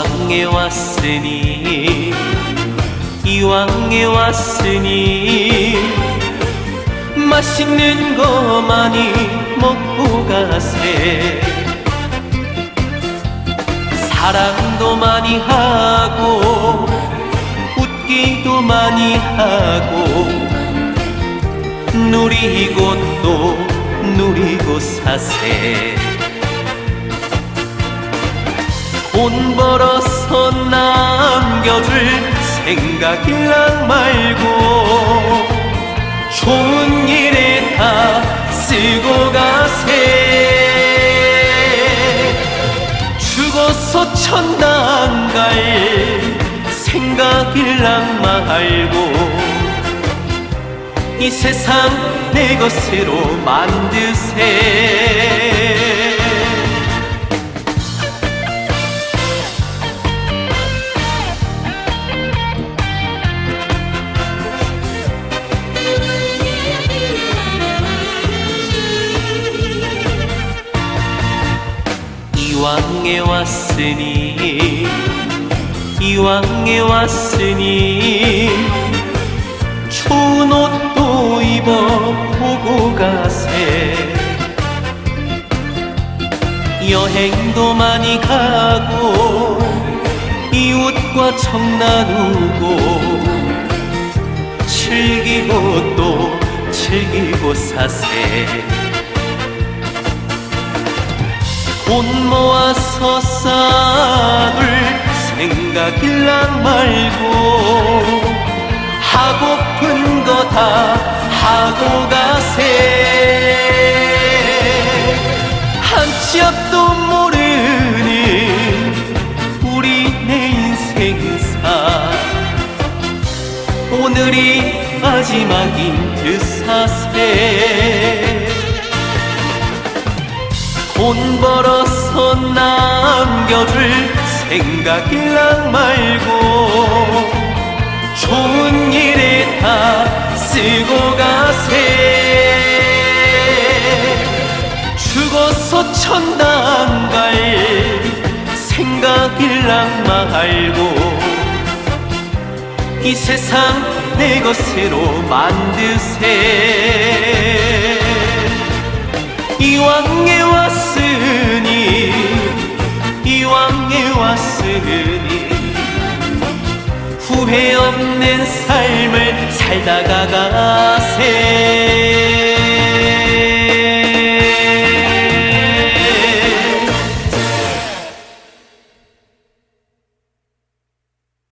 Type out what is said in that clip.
이왕에 왔으니 이왕에 왔으니 맛있는 거 많이 먹고 가세. 사랑도 많이 하고 웃기도 많이 하고 누리고 또 누리고 사세 돈 벌어서 남겨줄 생각이랑 말고 좋은 일에 다 쓰고 가세. 죽어서 천당 갈 생각이랑 말고 이 세상 내 것으로 만드세 이왕에 왔으니 이왕에 왔으니 좋은 옷도 입어보고 가세. 여행도 많이 가고 이웃과 정 나누고 즐기고 또 즐기고 사세 돈 모아서 쌓을 생각일랑 말고 하고픈 거 다 하고 가세. 한치 앞도 모르는 우리 내 인생사. 오늘이 마지막인 듯 사세 생각이랑 말고 좋은 일에 다 쓰고 가세. 죽어서 천당 갈 생각이랑 말고 이 세상 내 것으로 만드세. 이왕에 왔으 후회 없는 삶을 살다가 가세